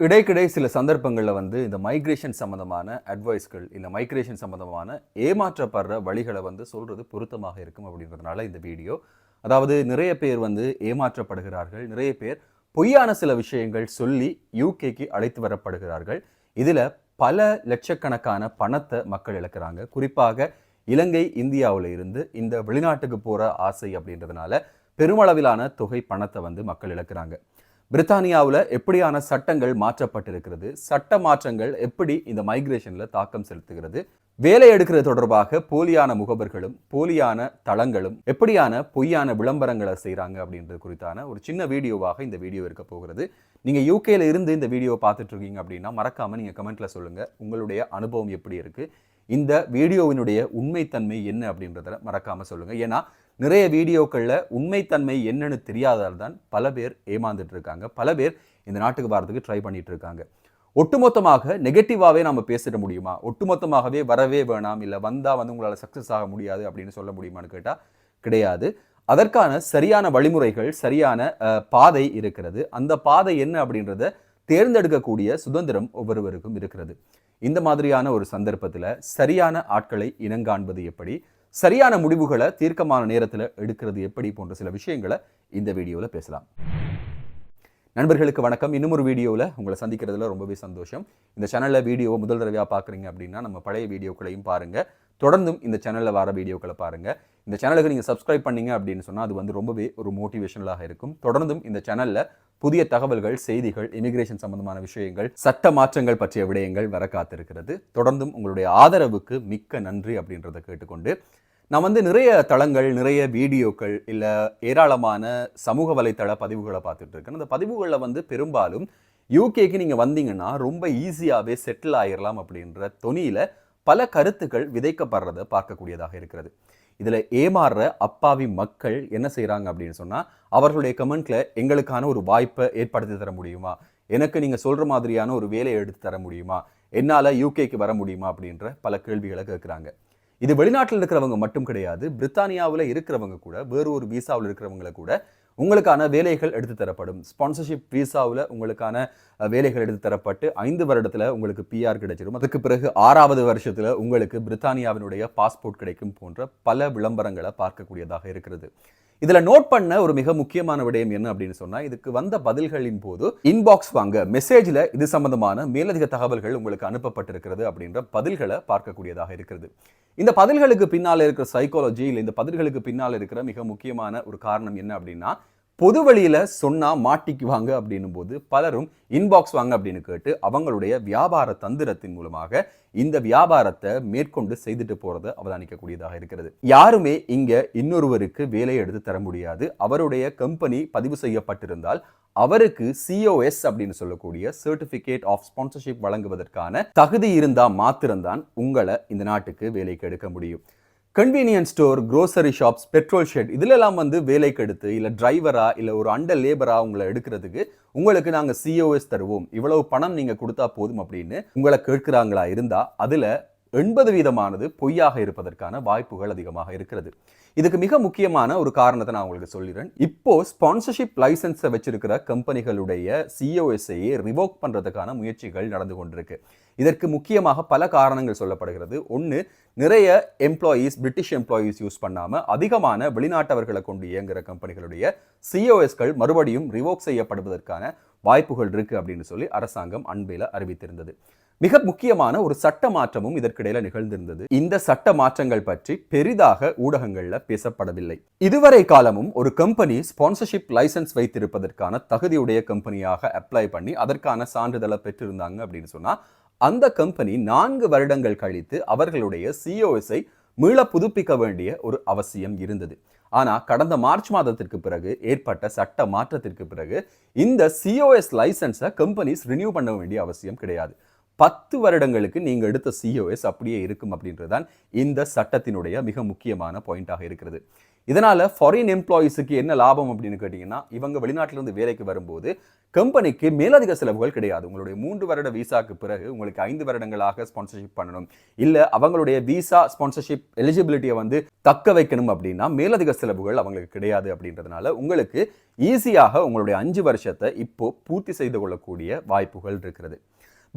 இடைக்கிடை சில சந்தர்ப்பங்களில் வந்து இந்த மைக்ரேஷன் சம்மந்தமான அட்வைஸ்கள் இல்லை மைக்ரேஷன் சம்மந்தமான ஏமாற்றப்படுற வழிகளை வந்து சொல்கிறது பொருத்தமாக இருக்கும் அப்படின்றதுனால இந்த வீடியோ அதாவது நிறைய பேர் வந்து ஏமாற்றப்படுகிறார்கள். நிறைய பேர் பொய்யான சில விஷயங்கள் சொல்லி யூகேக்கு அழைத்து வரப்படுகிறார்கள். இதில் பல லட்சக்கணக்கான பணத்தை மக்கள் இழக்கிறாங்க. குறிப்பாக இலங்கை இந்தியாவில் இருந்து இந்த வெளிநாட்டுக்கு போகிற ஆசை அப்படின்றதுனால பெருமளவிலான தொகை பணத்தை வந்து மக்கள் இழக்கிறாங்க. பிரித்தானியாவில் எப்படியான சட்டங்கள் மாற்றப்பட்டிருக்கிறது? சட்ட மாற்றங்கள் எப்படி இந்த மைக்ரேஷனில் தாக்கம் செலுத்துகிறது? வேலை எடுக்கிறது தொடர்பாக போலியான முகவர்களும் போலியான தளங்களும் எப்படியான பொய்யான விளம்பரங்களை செய்கிறாங்க அப்படின்றது குறித்தான ஒரு சின்ன வீடியோவாக இந்த வீடியோ இருக்க போகிறது. நீங்கள் யூகேல இருந்து இந்த வீடியோ பார்த்துட்டு இருக்கீங்க அப்படின்னா மறக்காமல் நீங்கள் கமெண்ட்டில் சொல்லுங்கள் உங்களுடைய அனுபவம் எப்படி இருக்குது இந்த வீடியோவினுடைய உண்மைத்தன்மை என்ன அப்படின்றத மறக்காமல் சொல்லுங்கள் ஏன்னா நிறைய வீடியோக்களில் உண்மைத்தன்மை என்னன்னு தெரியாதால் தான் பல பேர் ஏமாந்துட்டு இருக்காங்க பல பேர் இந்த நாட்டுக்கு வரதுக்கு ட்ரை பண்ணிட்டு இருக்காங்க ஒட்டுமொத்தமாக நெகட்டிவாகவே நம்ம பேசிட முடியுமா? ஒட்டுமொத்தமாகவே வரவே வேணாம் இல்லை வந்தால் வந்து உங்களால் சக்ஸஸ் ஆக முடியாது அப்படின்னு சொல்ல முடியுமான்னு கேட்டால் கிடையாது. அதற்கான சரியான வழிமுறைகள் சரியான பாதை இருக்கிறது. அந்த பாதை என்ன அப்படின்றத தேர்ந்தெடுக்கக்கூடிய சுதந்திரம் ஒவ்வொருவருக்கும் இருக்கிறது. இந்த மாதிரியான ஒரு சந்தர்ப்பத்தில் சரியான ஆட்களை இனங்காண்பது எப்படி? சரியான முடிவுகளை தீர்க்கமான நேரத்தில் எடுக்கிறது எப்படி போன்ற சில விஷயங்களை இந்த வீடியோவில் பேசலாம். நண்பர்களுக்கு வணக்கம். இன்னும் ஒரு வீடியோவில் உங்களை சந்திக்கிறதுல ரொம்பவே சந்தோஷம். இந்த சேனலில் வீடியோவை முதல் தடவையாக பார்க்குறீங்க அப்படின்னா நம்ம பழைய வீடியோக்களையும் பாருங்கள் தொடர்ந்தும் இந்த சேனலில் வர வீடியோக்களை பாருங்கள் இந்த சேனலுக்கு நீங்கள் சப்ஸ்கிரைப் பண்ணீங்க அப்படின்னு சொன்னால் அது வந்து ரொம்பவே ஒரு மோட்டிவேஷனலாக இருக்கும். தொடர்ந்தும் இந்த சேனலில் புதிய தகவல்கள் செய்திகள் இமிகிரேஷன் சம்பந்தமான விஷயங்கள் சட்ட மாற்றங்கள் பற்றிய விடயங்கள் வர காத்திருக்கிறது. தொடர்ந்தும் உங்களுடைய ஆதரவுக்கு மிக்க நன்றி அப்படின்றத கேட்டுக்கொண்டு நான் வந்து நிறைய தளங்கள் நிறைய வீடியோக்கள் இல்லை ஏராளமான சமூக வலைத்தள பதிவுகளை பார்த்துட்டு இருக்கேன் அந்த பதிவுகளில் வந்து பெரும்பாலும் யூகேக்கு நீங்கள் வந்தீங்கன்னா ரொம்ப ஈஸியாகவே செட்டில் ஆயிடலாம் அப்படின்ற தொனியில் பல கருத்துக்கள் விதைக்கப்படுறதை பார்க்கக்கூடியதாக இருக்கிறது. இதில் ஏமாறுற அப்பாவி மக்கள் என்ன செய்கிறாங்க அப்படின்னு சொன்னால் அவர்களுடைய கமெண்ட்டில் எங்களுக்கான ஒரு வாய்ப்பை ஏற்படுத்தி தர முடியுமா? எனக்கு நீங்கள் சொல்கிற மாதிரியான ஒரு வேலையை எடுத்து தர முடியுமா? என்னால் யூகேக்கு வர முடியுமா? அப்படின்ற பல கேள்விகளை கேட்குறாங்க. இது வெளிநாட்டில் இருக்கிறவங்க மட்டும் கிடையாது பிரித்தானியாவில் இருக்கிறவங்க கூட வேறு ஒரு விசாவில் இருக்கிறவங்கள கூட உங்களுக்கான வேலைகள் எடுத்து தரப்படும். ஸ்பான்சர்ஷிப் விசாவில் உங்களுக்கான வேலைகள் எடுத்து தரப்பட்டு ஐந்து வருடத்தில் உங்களுக்கு பிஆர் கிடைச்சிடும் அதுக்கு பிறகு ஆறாவது வருஷத்தில் உங்களுக்கு பிரித்தானியாவினுடைய பாஸ்போர்ட் கிடைக்கும் போன்ற பல விளம்பரங்களை பார்க்கக்கூடியதாக இருக்கிறது. இதுல நோட் பண்ண ஒரு மிக முக்கியமான விடயம் என்ன அப்படின்னு சொன்னா இதுக்கு வந்த பதில்களின் போது இன்பாக்ஸ் வாங்க மெசேஜ்ல இது சம்பந்தமான மேலதிக தகவல்கள் உங்களுக்கு அனுப்பப்பட்டிருக்கிறது அப்படின்ற பதில்களை பார்க்கக்கூடியதாக இருக்கிறது. இந்த பதில்களுக்கு பின்னால இருக்கிற சைக்காலஜி இல்லை இந்த பதில்களுக்கு பின்னால இருக்கிற மிக முக்கியமான ஒரு காரணம் என்ன அப்படின்னா பொது வழியில் சொன்னால் மாட்டிக்குவாங்க அப்படின்னும் போது பலரும் இன்பாக்ஸ் வாங்க அப்படின்னு கேட்டு அவங்களுடைய வியாபார தந்திரத்தின் மூலமாக இந்த வியாபாரத்தை மேற்கொண்டு செய்துட்டு போகிறத அவதானிக்கக்கூடியதாக இருக்கிறது. யாருமே இங்கே இன்னொருவருக்கு வேலையை எடுத்து தர முடியாது. அவருடைய கம்பெனி பதிவு செய்யப்பட்டிருந்தால் அவருக்கு சிஓஎஸ் அப்படின்னு சொல்லக்கூடிய சர்டிஃபிகேட் ஆஃப் ஸ்பான்சர்ஷிப் வழங்குவதற்கான தகுதி இருந்தால் மாத்திரம்தான் உங்களை இந்த நாட்டுக்கு வேலைக்கு எடுக்க முடியும். Convenience store grocery shops petrol shed இதுலெல்லாம் வந்து வேலைக்கு எடுத்து இல்லை டிரைவரா இல்லை ஒரு அண்டர் லேபரா உங்களை எடுக்கிறதுக்கு உங்களுக்கு நாங்கள் சிஓஎஸ் தருவோம். இவ்வளவு பணம் நீங்கள் கொடுத்தா போதும் அப்படின்னு உங்களை கேட்குறாங்களா இருந்தால் அதில் எண்பது வீதமானது பொய்யாக இருப்பதற்கான வாய்ப்புகள் அதிகமாக இருக்கிறது. இதுக்கு மிக முக்கியமான ஒரு காரணத்தை நான் உங்களுக்கு சொல்லிடுறேன். இப்போ ஸ்பான்சர்ஷிப் லைசன்ஸை வச்சிருக்கிற கம்பெனிகளுடைய சிஓஎஸ்ஐயை ரிவோக் பண்றதுக்கான முயற்சிகள் நடந்து கொண்டிருக்கு. இதற்கு முக்கியமாக பல காரணங்கள் சொல்லப்படுகிறது. ஒன்று நிறைய எம்ப்ளாயீஸ் பிரிட்டிஷ் எம்ப்ளாயீஸ் யூஸ் பண்ணாமல் அதிகமான வெளிநாட்டவர்களை கொண்டு இயங்குகிற கம்பெனிகளுடைய சிஓஎஸ்கள் மறுபடியும் ரிவோக் செய்யப்படுவதற்கான வாய்ப்புகள் இருக்கு அப்படின்னு சொல்லி அரசாங்கம் அண்மையில அறிவித்திருந்தது. மிக முக்கியமான ஒரு சட்ட மாற்றமும் இதற்கிடையில நிகழ்ந்திருந்தது. இந்த சட்ட மாற்றங்கள் பற்றி பெரிதாக ஊடகங்கள்ல பேசப்படவில்லை. இதுவரை காலமும் ஒரு கம்பெனி ஸ்பான்சர்ஷிப் லைசன்ஸ் வைத்திருப்பதற்கான தகுதியுடைய கம்பெனியாக அப்ளை பண்ணி அதற்கான சான்றிதழை பெற்றிருந்தாங்க அப்படின்னு சொன்னா அந்த கம்பெனி நான்கு வருடங்கள் கழித்து அவர்களுடைய சிஓஎஸ்ஐ மீள புதுப்பிக்க வேண்டிய ஒரு அவசியம் இருந்தது. ஆனா கடந்த மார்ச் மாதத்திற்கு பிறகு ஏற்பட்ட சட்ட மாற்றத்திற்கு பிறகு இந்த சிஓஎஸ் லைசன்ஸை கம்பெனிஸ் ரினியூ பண்ண வேண்டிய அவசியம் கிடையாது. பத்து வருடங்களுக்கு நீங்கள் எடுத்த சிஓஎஸ் அப்படியே இருக்கும் அப்படின்றதுதான் இந்த சட்டத்தினுடைய மிக முக்கியமான பாயிண்டாக இருக்கிறது. இதனால் ஃபாரின் எம்ப்ளாயீஸுக்கு என்ன லாபம் அப்படின்னு கேட்டிங்கன்னா இவங்க வெளிநாட்டிலிருந்து வேலைக்கு வரும்போது கம்பெனிக்கு மேலதிக செலவுகள் கிடையாது. உங்களுடைய மூன்று வருட விசாக்கு பிறகு உங்களுக்கு ஐந்து வருடங்களாக ஸ்பான்சர்ஷிப் பண்ணணும். இல்லை அவங்களுடைய விசா ஸ்பான்சர்ஷிப் எலிஜிபிலிட்டியை வந்து தக்க வைக்கணும் அப்படின்னா மேலதிக செலவுகள் அவங்களுக்கு கிடையாது அப்படின்றதுனால உங்களுக்கு ஈஸியாக உங்களுடைய அஞ்சு வருஷத்தை இப்போ பூர்த்தி செய்து கொள்ளக்கூடிய வாய்ப்புகள் இருக்கிறது.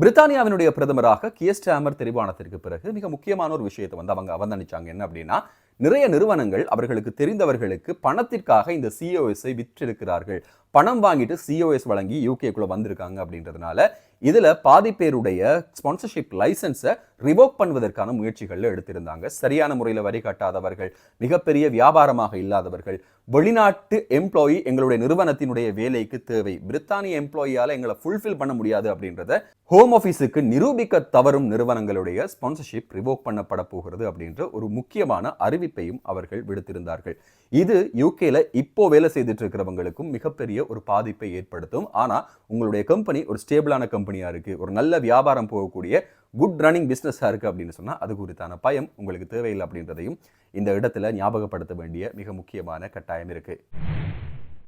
பிரித்தானியாவினுடைய பிரதமராக கியஸ்டாமர் தெரிவானத்திற்கு பிறகு மிக முக்கியமான ஒரு விஷயத்தை வந்து அவங்க அவதானிச்சாங்க. என்ன அப்படின்னா நிறைய நிறுவனங்கள் அவர்களுக்கு தெரிந்தவர்களுக்கு பணத்திற்காக இந்த சிஓஎஸ்ஐ விற்றிருக்கிறார்கள். பணம் வாங்கிட்டு சிஓஎஸ் வழங்கி யூகேக்குள்ளே வந்திருக்காங்க அப்படின்றதுனால இதுல பாதி பேருடைய ஸ்பான்சர்ஷிப் லைசன்ஸை ரிவோக் பண்ணுவதற்கான முயற்சிகள்ல எடுத்திருந்தாங்க. சரியான முறையில் வரி கட்டாதவர்கள் மிகப்பெரிய வியாபாரமாக இல்லாதவர்கள் வெளிநாட்டு எம்ப்ளாயி எங்களுடைய நிறுவனத்தினுடைய வேலைக்கு தேவை. பிரித்தானிய எம்ப்ளாயியால எங்களை ஃபுல்ஃபில் பண்ண முடியாது அப்படின்றத ஹோம் ஆஃபீஸுக்கு நிரூபிக்க தவறும் நிறுவனங்களுடைய ஸ்பான்சர்ஷிப் ரிவோக் பண்ணப்பட போகிறது அப்படின்ற ஒரு முக்கியமான அறிவிப்பையும் அவர்கள் விடுத்திருந்தார்கள். இது யூகேல இப்போ வேலை செய்துட்டு இருக்கிறவங்களுக்கும் மிகப்பெரிய ஒரு பாதிப்பை ஏற்படுத்தும். ஆனா உங்களுடைய கம்பெனி ஒரு ஸ்டேபிளான கம்பெனி கம்பெனியாக இருக்கு ஒரு நல்ல வியாபாரம் போகக்கூடிய குட் ரன்னிங் பிஸ்னஸாக இருக்குது அப்படின்னு சொன்னால் அது குறித்தான பயம் உங்களுக்கு தேவையில்லை அப்படின்றதையும் இந்த இடத்துல ஞாபகப்படுத்த வேண்டிய மிக முக்கியமான கட்டாயம் இருக்குது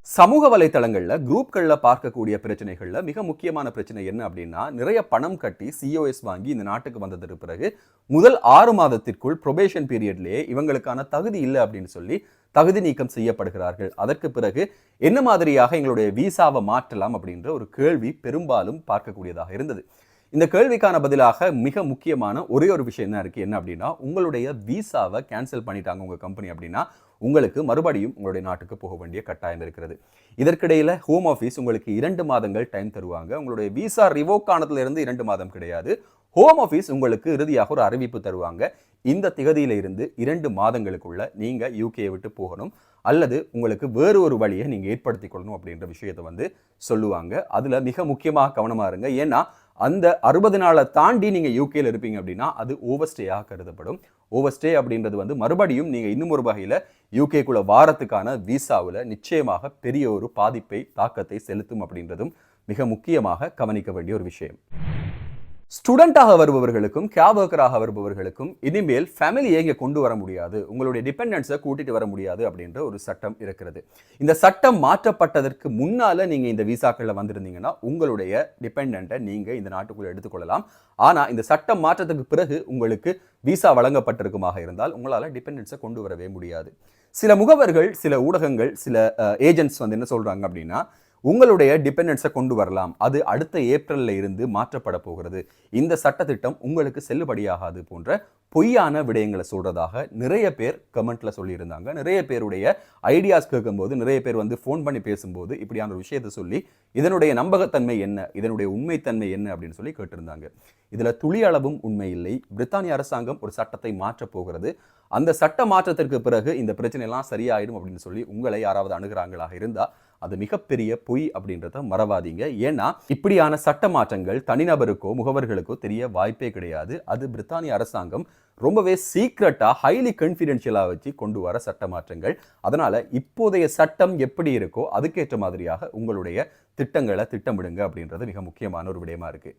சமூக வலைத்தளங்களில் குரூப்களில் பார்க்கக்கூடிய பிரச்சனைகளில் மிக முக்கியமான பிரச்சனை என்ன அப்படின்னா நிறைய பணம் கட்டி சிஓஎஸ் வாங்கி இந்த நாட்டுக்கு வந்ததற்கு பிறகு முதல் ஆறு மாதத்திற்குள் ப்ரொபேஷன் பீரியட்லேயே இவங்களுக்கான தகுதி இல்லை அப்படின்னு சொல்லி தகுதி நீக்கம் செய்யப்படுகிறார்கள். அதற்கு பிறகு என்ன மாதிரியாக எங்களுடைய விசாவை மாற்றலாம் அப்படின்ற ஒரு கேள்வி பெரும்பாலும் பார்க்கக்கூடியதாக இருந்தது. இந்த கேள்விக்கான பதிலாக மிக முக்கியமான ஒரே ஒரு விஷயம் தான் இருக்குது என்ன அப்படின்னா உங்களுடைய விசாவை கேன்சல் பண்ணிட்டாங்க உங்கள் கம்பெனி அப்படின்னா உங்களுக்கு மறுபடியும் உங்களுடைய நாட்டுக்கு போக வேண்டிய கட்டாயம் இருக்கிறது. இதற்கிடையில் ஹோம் ஆஃபீஸ் உங்களுக்கு இரண்டு மாதங்கள் டைம் தருவாங்க. உங்களுடைய விசா ரிவோக் ஆனதுலேருந்து இரண்டு மாதம் கிடையாது. ஹோம் ஆஃபீஸ் உங்களுக்கு இறுதியாக ஒரு அறிவிப்பு தருவாங்க. இந்த திகதியில இருந்து இரண்டு மாதங்களுக்குள்ள நீங்கள் யூகேயை விட்டு போகணும். அல்லது உங்களுக்கு வேறு ஒரு வழியை நீங்கள் ஏற்படுத்தி கொள்ளணும் அப்படின்ற விஷயத்தை வந்து சொல்லுவாங்க. அதில் மிக முக்கியமாக கவனமாக இருங்க. ஏன்னா அந்த அறுபது நாளை தாண்டி நீங்க யூகேயில் இருப்பீங்க அப்படின்னா அது ஓவர்ஸ்டேயாக கருதப்படும். ஓவர்ஸ்டே அப்படின்றது வந்து மறுபடியும் நீங்க இன்னும் ஒரு வகையில யூகேக்குள்ள வாரத்துக்கான விசாவில் நிச்சயமாக பெரிய ஒரு பாதிப்பை தாக்கத்தை செலுத்தும் அப்படின்றதும் மிக முக்கியமாக கவனிக்க வேண்டிய ஒரு விஷயம். ஸ்டூடெண்ட்டாக வருபவர்களுக்கும் கேப் ஒர்க்கராக வருபவர்களுக்கும் இனிமேல் ஃபேமிலியை இங்கே கொண்டு வர முடியாது. உங்களுடைய டிபெண்டன்ஸை கூட்டிகிட்டு வர முடியாது அப்படின்ற ஒரு சட்டம் இருக்கிறது. இந்த சட்டம் மாற்றப்பட்டதற்கு முன்னால நீங்கள் இந்த விசாக்களில் வந்திருந்தீங்கன்னா உங்களுடைய டிபெண்ட்டை நீங்கள் இந்த நாட்டுக்குள்ளே எடுத்துக்கொள்ளலாம். ஆனால் இந்த சட்டம் மாற்றத்துக்கு பிறகு உங்களுக்கு விசா வழங்கப்பட்டிருக்குமாக இருந்தால் உங்களால் டிபெண்டன்ஸை கொண்டு வரவே முடியாது. சில முகவர்கள் சில ஊடகங்கள் சில ஏஜென்ட்ஸ் வந்து என்ன சொல்கிறாங்க அப்படின்னா உங்களுடைய டிபெண்டன்ஸை கொண்டு வரலாம். அது அடுத்த ஏப்ரலில் இருந்து மாற்றப்பட போகிறது. இந்த சட்டத்திட்டம் உங்களுக்கு செல்லுபடியாகாது போன்ற பொய்யான விடயங்களை சொல்கிறதாக நிறைய பேர் கமெண்ட்டில் சொல்லியிருந்தாங்க. நிறைய பேருடைய ஐடியாஸ் கேட்கும்போது நிறைய பேர் வந்து ஃபோன் பண்ணி பேசும்போது இப்படியான ஒரு விஷயத்தை சொல்லி இதனுடைய நம்பகத்தன்மை என்ன? இதனுடைய உண்மைத்தன்மை என்ன? அப்படின்னு சொல்லி கேட்டிருந்தாங்க. இதில் துளி அளவும் உண்மை இல்லை. பிரித்தானிய அரசாங்கம் ஒரு சட்டத்தை மாற்றப் போகிறது. அந்த சட்ட மாற்றத்திற்கு பிறகு இந்த பிரச்சனைலாம் சரியாயிடும் அப்படின்னு சொல்லி உங்களை யாராவது அணுகிறாங்களாக இருந்தால் அது மிகப்பெரிய பொய் அப்படின்றத மறவாதீங்க. ஏன்னா இப்படியான சட்ட மாற்றங்கள் தனிநபருக்கோ முகவர்களுக்கோ தெரிய வாய்ப்பே கிடையாது. அது பிரித்தானிய அரசாங்கம் ரொம்பவே சீக்ரெட்டாக ஹைலி கன்ஃபிடென்ஷியலாக வச்சு கொண்டு வர சட்ட மாற்றங்கள் அதனால் இப்போதைய சட்டம் எப்படி இருக்கோ அதுக்கேற்ற மாதிரியாக உங்களுடைய திட்டங்களை திட்டமிடுங்க அப்படின்றது மிக முக்கியமான ஒரு விடயமா இருக்கு.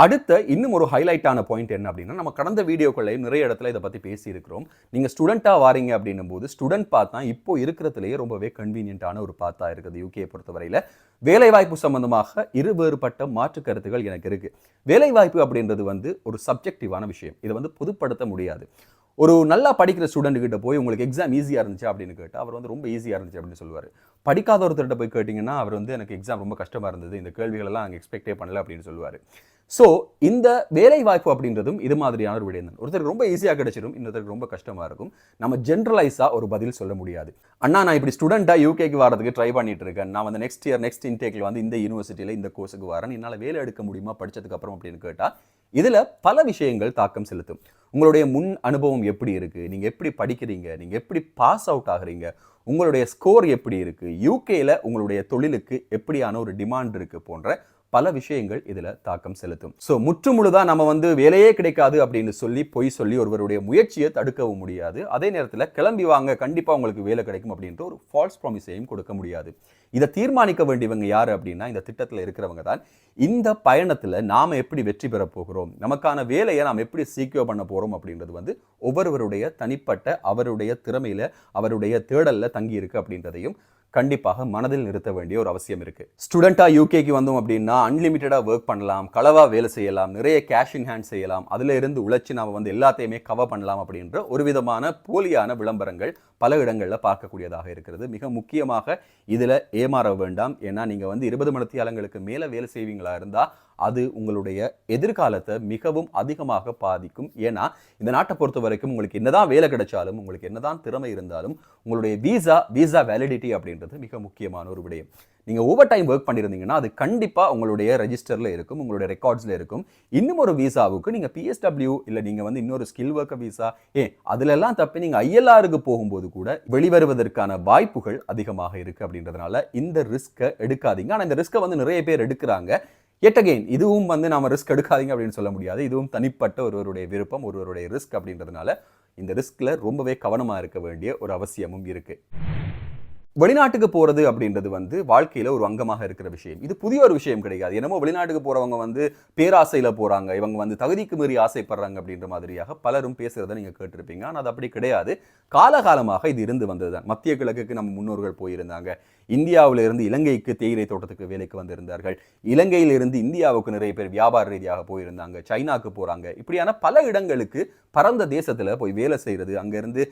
அடுத்த இன்னும் ஒரு ஹைலைட்டான பாயிண்ட் என்ன அப்படின்னா நம்ம கடந்த வீடியோக்கள்லையும் நிறைய இடத்துல இதை பற்றி பேசியிருக்கிறோம். நீங்கள் ஸ்டூடெண்ட்டாக வாரீங்க அப்படின்னும் போது ஸ்டூடெண்ட் பார்த்தா இப்போ இருக்கிறதுலேயே ரொம்பவே கன்வீனியன்ட்டான ஒரு பாத்தா இருக்குது யூகே பொறுத்தவரையில். வேலைவாய்ப்பு சம்பந்தமாக இரு வேறுபட்ட மாற்று கருத்துகள் எனக்கு இருக்குது வேலைவாய்ப்பு அப்படின்றது வந்து ஒரு சப்ஜெக்டிவான விஷயம். இதை வந்து பொதுப்படுத்த முடியாது. ஒரு நல்லா படிக்கிற ஸ்டூடெண்ட்டுக்கிட்ட போய் உங்களுக்கு எக்ஸாம் ஈஸியாக இருந்துச்சு அப்படின்னு கேட்டால் அவர் வந்து ரொம்ப ஈஸியாக இருந்துச்சு அப்படின்னு சொல்லுவார். படிக்காத ஒருத்தர்கிட்ட போய் கேட்டிங்கன்னா அவர் வந்து எனக்கு எக்ஸாம் ரொம்ப கஷ்டமாக இருந்தது. இந்த கேள்விகளெல்லாம் அங்கே எக்ஸ்பெக்டே பண்ணல அப்படின்னு சொல்லுவார். ஸோ இந்த வேலை வாய்ப்பு அப்படின்றதும் இது மாதிரியான ஒரு விடயம் ஒருத்தருக்கு ரொம்ப ஈஸியாக கிடைச்சிடும் இன்னொருத்தருக்கு ரொம்ப கஷ்டமாக இருக்கும். நம்ம ஜென்ரலைஸாக ஒரு பதில் சொல்ல முடியாது. அண்ணா நான் இப்படி ஸ்டூடெண்ட்டாக யூகேக்கு வரதுக்கு ட்ரை பண்ணிட்டு இருக்கேன். நான் வந்து நெக்ஸ்ட் இயர் நெக்ஸ்ட் இன்டேக்கில் வந்து இந்த யூனிவர்சிட்டியில் இந்த கோர்ஸுக்கு வரேன். என்னால் வேலை எடுக்க முடியுமா? படித்ததுக்கப்புறம் அப்படின்னு கேட்டால் இதில் பல விஷயங்கள் தாக்கம் செலுத்தும். உங்களுடைய முன் அனுபவம் எப்படி இருக்குது நீங்கள் எப்படி படிக்கிறீங்க? நீங்கள் எப்படி பாஸ் அவுட் ஆகுறீங்க? உங்களுடைய ஸ்கோர் எப்படி இருக்குது யூகேயில் உங்களுடைய தொழிலுக்கு எப்படியான ஒரு டிமாண்ட் இருக்குது போன்ற பல விஷயங்கள் இதில் தாக்கம் செலுத்தும். ஸோ முற்றுமுழுதாக நம்ம வந்து வேலையே கிடைக்காது அப்படின்னு சொல்லி பொய் சொல்லி ஒருவருடைய முயற்சியை தடுக்கவும் முடியாது. அதே நேரத்தில் கிளம்பி வாங்க கண்டிப்பாக உங்களுக்கு வேலை கிடைக்கும் அப்படின்ற ஒரு ஃபால்ஸ் ப்ராமிஸையும் கொடுக்க முடியாது. இதை தீர்மானிக்க வேண்டியவங்க யார் அப்படின்னா இந்த திட்டத்தில் இருக்கிறவங்க தான். இந்த பயணத்தில் நாம் எப்படி வெற்றி பெற போகிறோம்? நமக்கான வேலையை நாம் எப்படி சீக்கியோ பண்ண போகிறோம் அப்படின்றது வந்து ஒவ்வொருவருடைய தனிப்பட்ட அவருடைய திறமையில் அவருடைய தேடலில் தங்கி இருக்கு அப்படின்றதையும் கண்டிப்பாக மனதில் நிறுத்த வேண்டிய ஒரு அவசியம் இருக்குது ஸ்டூடெண்ட்டாக யூகேக்கு வந்தோம் அப்படின்னா அன்லிமிட்டடாக ஒர்க் பண்ணலாம் களவாக வேலை செய்யலாம் நிறைய கேஷ் இன் ஹேண்ட் செய்யலாம் அதில் இருந்து உழைச்சி நாம் வந்து எல்லாத்தையுமே கவர் பண்ணலாம் அப்படின்ற ஒரு விதமான போலியான விளம்பரங்கள் பல இடங்களில் பார்க்கக்கூடியதாக இருக்கிறது. மிக முக்கியமாக இதில் ஏமாற வேண்டாம். ஏன்னா நீங்கள் வந்து இருபது மணித்தியாலங்களுக்கு மேலே வேலை செய்வீங்களா இருந்தால் அது உங்களுடைய எதிர்காலத்தை மிகவும் அதிகமாக பாதிக்கும். ஏன்னா இந்த நாட்டை பொறுத்த வரைக்கும் உங்களுக்கு என்னதான் வேலை கிடைச்சாலும் உங்களுக்கு என்னதான் திறமை இருந்தாலும் உங்களுடைய வீசா வீசா வேலிடிட்டி அப்படின்றது மிக முக்கியமான ஒரு விடயம். நீங்கள் ஓவர் டைம் ஒர்க் பண்ணியிருந்தீங்கன்னா அது கண்டிப்பாக உங்களுடைய ரெஜிஸ்டரில் இருக்கும் உங்களுடைய ரெக்கார்ட்ஸில் இருக்கும். இன்னும் ஒரு வீசாவுக்கு நீங்கள் பிஎஸ்டபிள்யூ இல்லை நீங்கள் வந்து இன்னொரு ஸ்கில் ஒர்க்கர் வீசா ஏ அதிலெல்லாம் தப்பி நீங்கள் ஐஎல்ஆருக்கு போகும்போது கூட வெளிவருவதற்கான வாய்ப்புகள் அதிகமாக இருக்குது அப்படின்றதுனால இந்த ரிஸ்க்கை எடுக்காதீங்க. ஆனால் இந்த ரிஸ்க்கை வந்து நிறைய பேர் எடுக்கிறாங்க. எட் அகெயின் இதுவும் வந்து நாம ரிஸ்க் எடுக்காதீங்க அப்படின்னு சொல்ல முடியாது. இதுவும் தனிப்பட்ட ஒருவருடைய விருப்பம் ஒருவருடைய ரிஸ்க் அப்படின்றதுனால இந்த ரிஸ்க்ல ரொம்பவே கவனமா இருக்க வேண்டிய ஒரு அவசியமும் இருக்கு. வெளிநாட்டுக்கு போகிறது அப்படின்றது வந்து வாழ்க்கையில் ஒரு அங்கமாக இருக்கிற விஷயம். இது புதிய ஒரு விஷயம் கிடையாது. என்னமோ வெளிநாட்டுக்கு போகிறவங்க வந்து பேராசையில் போகிறாங்க இவங்க வந்து தகுதிக்கு மீறி ஆசைப்படுறாங்க அப்படின்ற மாதிரியாக பலரும் பேசுகிறத நீங்கள் கேட்டிருப்பீங்க. ஆனால் அது அப்படி கிடையாது. காலகாலமாக இது இருந்து வந்தது தான் மத்திய கிழக்குக்கு நம்ம முன்னோர்கள் போயிருந்தாங்க. இந்தியாவிலிருந்து இலங்கைக்கு தேயிலை தோட்டத்துக்கு வேலைக்கு வந்திருந்தார்கள். இலங்கையிலிருந்து இந்தியாவுக்கு நிறைய பேர் வியாபார ரீதியாக போயிருந்தாங்க. சைனாக்கு போகிறாங்க இப்படியான பல இடங்களுக்கு பரந்த தேசத்தில் போய் வேலை செய்கிறது அங்கேருந்து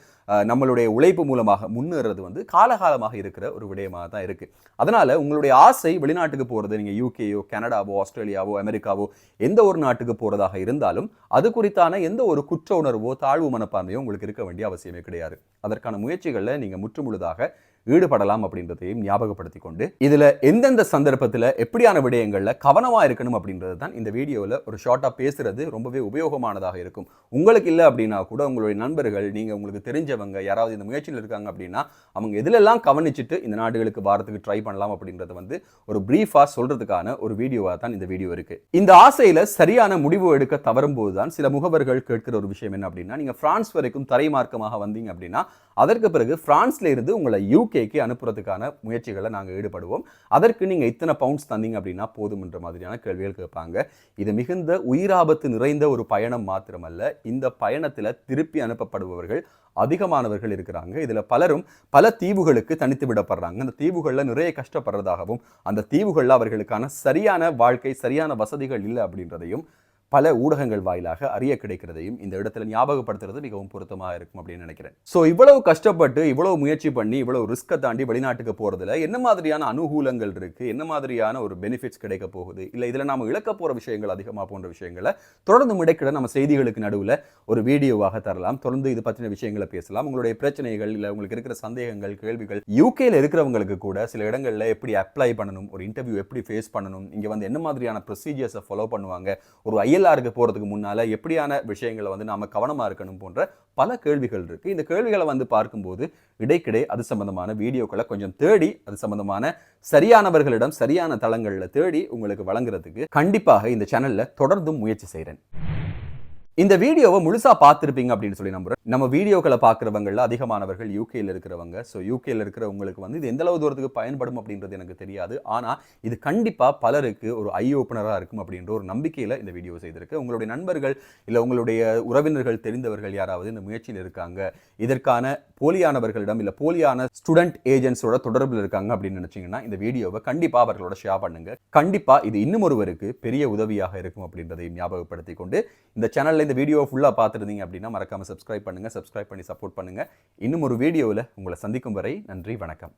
நம்மளுடைய உழைப்பு மூலமாக முன்னேறது வந்து காலகாலமாக இருக்கிற ஒரு விடயமாக தான் இருக்கு. அதனால உங்களுடைய ஆசை வெளிநாட்டுக்கு போறது நீங்க யூகேயோ கனடாவோ ஆஸ்திரேலியாவோ அமெரிக்காவோ எந்த ஒரு நாட்டுக்கு போறதாக இருந்தாலும் அது குறித்தான எந்த ஒரு குற்ற உணர்வோ தாழ்வு மனப்பான்மையோ உங்களுக்கு இருக்க வேண்டிய அவசியமே கிடையாது. அதற்கான முயற்சிகளில் நீங்க முற்றுமுழுதாக ஈடுபடலாம் அப்படின்றதையும் ஞாபகப்படுத்தி கொண்டு இதில் எந்தெந்த சந்தர்ப்பத்தில் எப்படியான விடயங்களில் கவனமா இருக்கணும் அப்படின்றது தான் இந்த வீடியோவில் ஒரு ஷார்ட்டாக பேசுறது ரொம்பவே உபயோகமானதாக இருக்கும். உங்களுக்கு இல்லை அப்படின்னா கூட உங்களுடைய நண்பர்கள் நீங்கள் உங்களுக்கு தெரிஞ்சவங்க யாராவது இந்த முயற்சியில் இருக்காங்க அப்படின்னா அவங்க எதிலெல்லாம் கவனிச்சுட்டு இந்த நாடுகளுக்கு வாரத்துக்கு ட்ரை பண்ணலாம் அப்படின்றத வந்து ஒரு ப்ரீஃபாக சொல்றதுக்கான ஒரு வீடியோவாக தான் இந்த வீடியோ இருக்குது இந்த ஆசையில் சரியான முடிவு எடுக்க தவறும் போது தான் சில முகவர்கள் கேட்கிற ஒரு விஷயம் என்ன அப்படின்னா நீங்க பிரான்ஸ் வரைக்கும் தரைமார்க்கமாக வந்தீங்க அப்படின்னா அதற்கு பிறகு பிரான்ஸ்ல இருந்து உங்களை யூகேக்கு அனுப்புறதுக்கான முயற்சிகளை நாங்கள் ஈடுபடுவோம். அதற்கு நீங்கள் இத்தனை பவுண்ட்ஸ் தந்தீங்க அப்படின்னா போதும்ன்ற மாதிரியான கேள்விகள் கேட்பாங்க. இது மிகுந்த உயிராபத்து நிறைந்த ஒரு பயணம் மாத்திரமல்ல இந்த பயணத்தில் திருப்பி அனுப்பப்படுபவர்கள் அதிகமானவர்கள் இருக்கிறாங்க. இதில் பலரும் பல தீவுகளுக்கு தனித்து விடப்படுறாங்க. அந்த தீவுகளில் நிறைய கஷ்டப்படுறதாகவும் அந்த தீவுகளில் அவர்களுக்கான சரியான வாழ்க்கை சரியான வசதிகள் இல்லை அப்படின்றதையும் பல ஊடகங்கள் வாயிலாக அறிய கிடைக்கிறதையும் இந்த இடத்துல ஞாபகப்படுத்துறது மிகவும் பொருத்தமாக இருக்கும் அப்படின்னு நினைக்கிறேன். ஸோ இவ்வளவு கஷ்டப்பட்டு இவ்வளவு முயற்சி பண்ணி இவ்வளவு ரிஸ்க்கை தாண்டி வெளிநாட்டுக்கு போகிறதுல என்ன மாதிரியான அனுகூலங்கள் இருக்கு? என்ன மாதிரியான ஒரு பெனிஃபிட்ஸ் கிடைக்க போகுது? இல்லை இதில் நாம் இழக்க போகிற விஷயங்கள் அதிகமாக போன்ற விஷயங்களை தொடர்ந்து முடைக்கிட நம்ம செய்திகளுக்கு நடுவில் ஒரு வீடியோவாக தரலாம். தொடர்ந்து இது பற்றின விஷயங்களை பேசலாம். உங்களுடைய பிரச்சனைகள் இல்லை உங்களுக்கு இருக்கிற சந்தேகங்கள் கேள்விகள் யூகேல இருக்கிறவங்களுக்கு கூட சில இடங்களில் எப்படி அப்ளை பண்ணணும்? ஒரு இன்டர்வியூ எப்படி ஃபேஸ் பண்ணணும்? இங்கே வந்து என்ன மாதிரியான ப்ரொசீஜர்ஸை ஃபாலோ பண்ணுவாங்க? ஒரு ஐஎல் ஐஎல்ஆருக்கு போகிறதுக்கு முன்னால் எப்படியான விஷயங்களை வந்து நாம் கவனமாக இருக்கணும் போன்ற பல கேள்விகள் இருக்குது இந்த கேள்விகளை வந்து பார்க்கும்போது இடைக்கிடை அது சம்பந்தமான வீடியோக்களை கொஞ்சம் தேடி அது சம்பந்தமான சரியானவர்களிடம் சரியான தளங்களில் தேடி உங்களுக்கு வழங்குறதுக்கு கண்டிப்பாக இந்த சேனலில் தொடர்ந்தும் முயற்சி செய்கிறேன் இந்த வீடியோவை முழுசா பார்த்துருப்பீங்க அப்படின்னு சொல்லி நம்புறேன். நம்ம வீடியோக்களை பார்க்குறவங்கள அதிகமானவர்கள் யூகேல இருக்கிறவங்க. ஸோ யூகேல இருக்கிறவங்களுக்கு வந்து இது எந்த அளவு தூரத்துக்கு பயன்படும் அப்படின்றது எனக்கு தெரியாது. ஆனால் இது கண்டிப்பாக பலருக்கு ஒரு ஐ ஓப்பனராக இருக்கும் அப்படின்ற ஒரு நம்பிக்கையில் இந்த வீடியோ செய்திருக்கு. உங்களுடைய நண்பர்கள் இல்லை உங்களுடைய உறவினர்கள் தெரிந்தவர்கள் யாராவது இந்த முயற்சியில் இருக்காங்க. இதற்கான போலியானவர்களிடம் இல்லை போலியான ஸ்டூடெண்ட் ஏஜென்ட்ஸோட தொடர்பில் இருக்காங்க அப்படின்னு நினைச்சீங்கன்னா இந்த வீடியோவை கண்டிப்பாக அவர்களோட ஷேர் பண்ணுங்க. கண்டிப்பாக இது இன்னும் ஒருவருக்கு பெரிய உதவியாக இருக்கும் அப்படின்றதை ஞாபகப்படுத்தி கொண்டு இந்த சேனலில் இந்த வீடியோ ஃபுல்லாக பார்த்துருந்தீங்க அப்படின்னா மறக்காமல் சப்ஸ்கிரைப் பண்ணுங்கள் சப்ஸ்கிரைப் பண்ணி சப்போர்ட் பண்ணுங்கள் இன்னும் ஒரு வீடியோவில் உங்களை சந்திக்கும் வரை நன்றி வணக்கம்.